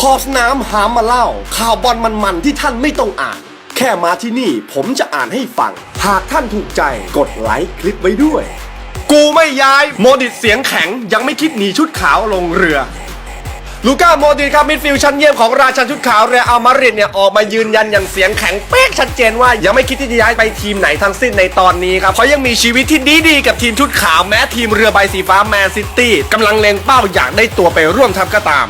ขอสนามหามมาเล่า ข่าวบอลมันๆที่ท่านไม่ต้องอ่าน แค่มาที่นี่ผมจะอ่านให้ฟัง หากท่านถูกใจกดไลค์คลิปไว้ด้วย กูไม่ย้าย โมดิตเสียงแข็งยังไม่คิดหนีชุดขาวลงเรือลูก้าโมดริตครับมิดฟิลชั้นเยี่ยมของราชันชุดขาวเรอัลมาดริดเนี่ยออกมายืนยันอย่างเสียงแข็งเป๊กชัดเจนว่ายังไม่คิดที่จะย้ายไปทีมไหนทั้งสิ้นในตอนนี้ครับเพราะยังมีชีวิตที่ดีๆกับทีมชุดขาวแม้ทีมเรือใบสีฟ้าแมนซิตี้กำลังเล็งเป้าอยากได้ตัวไปร่วมทัพก็ตาม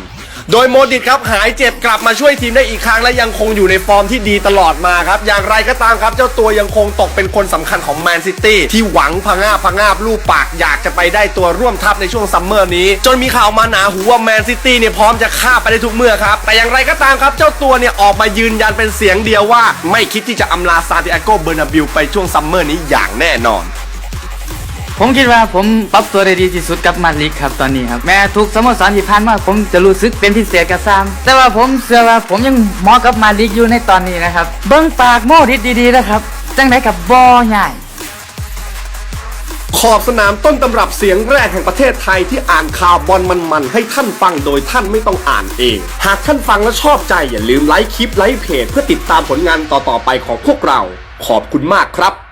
โดยโมดิตครับหายเจ็บกลับมาช่วยทีมได้อีกครั้งและยังคงอยู่ในฟอร์มที่ดีตลอดมาครับ อย่างไรก็ตามครับ เจ้าตัวยังคงตกเป็นคนสำคัญของแมนซิตี้ที่หวังพงาบพงาบลูกปากอยากจะไปได้ตัวร่วมทัพในช่วงซัมเมอร์นี้ จนมีข่าวมาหนาหูว่าแมนซิตี้เนี่ยพร้อมจะฆ่าไปได้ทุกเมื่อครับ แต่อย่างไรก็ตามครับ เจ้าตัวเนี่ยออกมายืนยันเป็นเสียงเดียวว่า ไม่คิดที่จะอำลาซานติอาโกเบอร์นาบิวไปช่วงซัมเมอร์นี้อย่างแน่นอน ผมคิดว่าผมปรับตัวได้ดีที่สุดกับมาดริดครับตอนนี้ครับแม้ทุกสโมสรที่ผ่านมาผมจะรู้สึกเป็นพิเศษกับซามแต่ว่าผมเชื่อว่าผมยังเหมาะกับมาดริดอยู่ในตอนนี้นะครับเบิ้งปากโมดิดดีๆนะครับจังไดกับบอใหญ่ขอบสนามต้นตำรับเสียงแรกแห่งประเทศไทยที่อ่านข่าวบอลมันๆ ให้ท่านฟังโดยท่านไม่ต้องอ่านเอง หากท่านฟังและชอบใจอย่าลืมไลค์คลิปไลค์เพจเพื่อติดตามผลงานต่อๆไปของพวกเรา ขอบคุณมากครับ